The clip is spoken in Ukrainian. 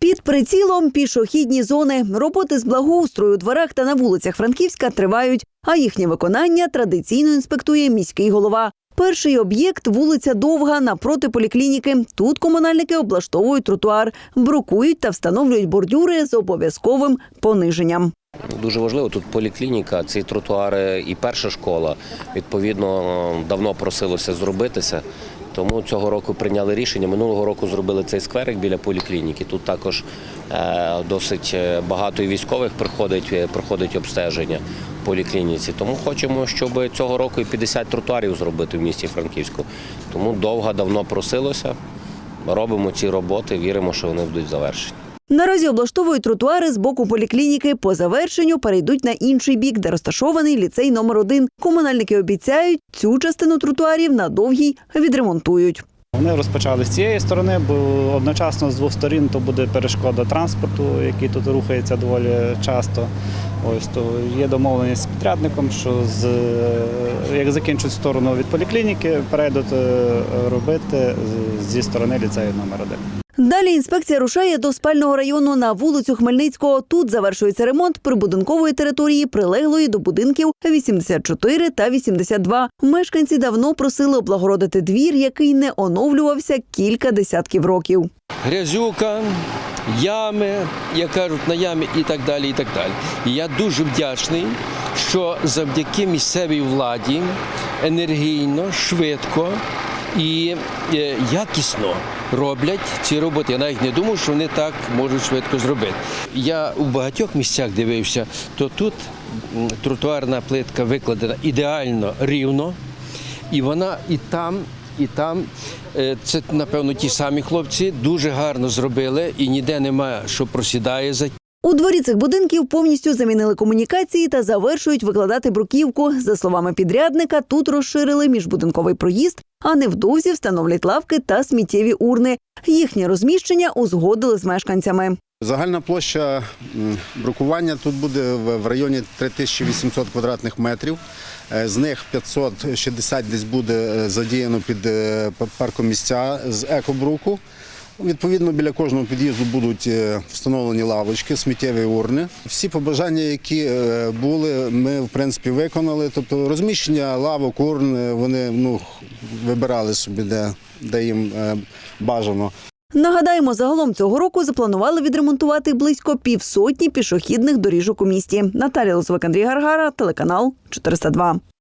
Під прицілом пішохідні зони. Роботи з благоустрою у дворах та на вулицях Франківська тривають, а їхнє виконання традиційно інспектує міський голова. Перший об'єкт вулиця Довга напроти поліклініки. Тут комунальники облаштовують тротуар, брукують та встановлюють бордюри з обов'язковим пониженням. Дуже важливо тут поліклініка, ці тротуари і перша школа. Відповідно, давно просилося зробитися. Тому цього року прийняли рішення. Минулого року зробили цей скверик біля поліклініки. Тут також е, досить е, багато і військових приходить, е, проходить обстеження в поліклініці. Тому хочемо, щоб цього року і 50 тротуарів зробити в місті Франківську. Тому довго давно просилося. Робимо ці роботи, віримо, що вони будуть завершені. Наразі облаштовують тротуари з боку поліклініки. По завершенню перейдуть на інший бік, де розташований ліцей номер 1 Комунальники обіцяють, цю частину тротуарів на довгій відремонтують. Вони розпочали з цієї сторони, бо одночасно з двох сторін то буде перешкода транспорту, який тут рухається доволі часто. Ось то є домовленість з підрядником, що з як закінчать сторону від поліклініки, перейдуть е, робити зі сторони ліцею номер 1 Далі інспекція рушає до спального району на вулицю Хмельницького. Тут завершується ремонт прибудинкової території, прилеглої до будинків 84 та 82. Мешканці давно просили облагородити двір, який не оновлювався кілька десятків років. грязюка, ями, як кажуть, на ямі і так далі. І так далі. І я дуже вдячний, що завдяки місцевій владі енергійно, швидко і е, якісно роблять ці роботи. Я навіть не думав, що вони так можуть швидко зробити. Я у багатьох місцях дивився, то тут тротуарна плитка викладена ідеально рівно. І вона і там, і там. Е, Це, напевно, ті самі хлопці дуже гарно зробили, і ніде немає, що просідає за У дворі цих будинків повністю замінили комунікації та завершують викладати бруківку. За словами підрядника, тут розширили міжбудинковий проїзд, а невдовзі встановлять лавки та сміттєві урни. Їхнє розміщення узгодили з мешканцями. Загальна площа брукування тут буде в районі 3800 квадратних метрів. Е, З них 560 десь буде е, задіяно під е, паркомісця з екобруку. Відповідно, біля кожного під'їзду будуть е, встановлені лавочки, сміттєві урни. Всі побажання, які е, були, ми в принципі виконали. Тобто розміщення лавок, урн, е, вони ну, вибирали собі, де, де їм бажано. Нагадаємо, загалом цього року запланували відремонтувати близько півсотні пішохідних доріжок у місті. Наталія Лозовик, Андрій Гаргара, телеканал 402.